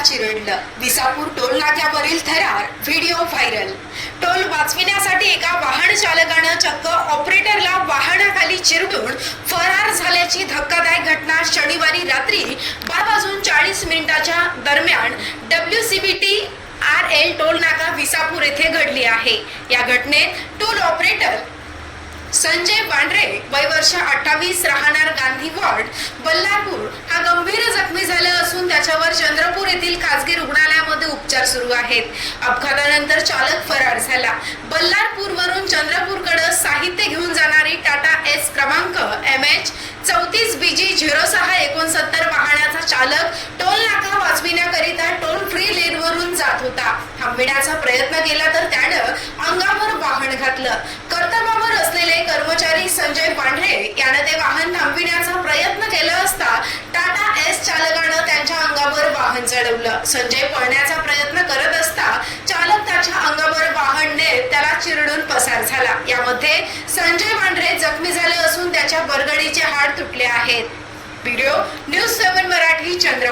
चिरडलं Visapur toll नाक्यावरील थरार. Video viral. Toll वाचविण्यासाठी एका वाहन चालकानं चक्क ऑपरेटरला वाहनाखाली चिरडून फरार झाल्याची धक्कादायक घटना शनिवारी रात्री बारा वाजून चाळीस मिनिटाच्या दरम्यान W C B T R L toll नाका विसापूर येथे घडली आहे. या घटनेत टोल ऑपरेटर संजय पांढरे वय वर्ष अठ्ठावीस राहणार गांधी वॉर्ड बल्लारपूर. हा गंभीर त्याच्यावर चंद्रपूर येथील खासगी रुग्णालयामध्ये उपचार सुरू आहेत. अपघातानंतर चालक फरार झाला. बल्लारपूर वरून चंद्रपूरकडे साहित्य घेऊन जाणारी टाटा एस क्रमांक एम एच चौतीस बी जी झिरो सहा एकोणसत्तर वाहनाचा चालक टोल नाका वाचविण्याकरिता टोल फ्री लेनवरून जात होता. थांबविण्याचा प्रयत्न केला तर त्यानं अंगावर वाहन घातलं. कर्तव्यावर असलेले कर्मचारी संजय पांढरे वाहन चढवलं. संजय पळण्याचा प्रयत्न करत असता चालक त्याच्या अंगावर वाहन नेत त्याला चिरडून पसार झाला. यामध्ये संजय पांढरे जखमी झाले असून त्याच्या बरगडीचे हाड तुटले आहेत. Video news seven Marathi Chandrapur.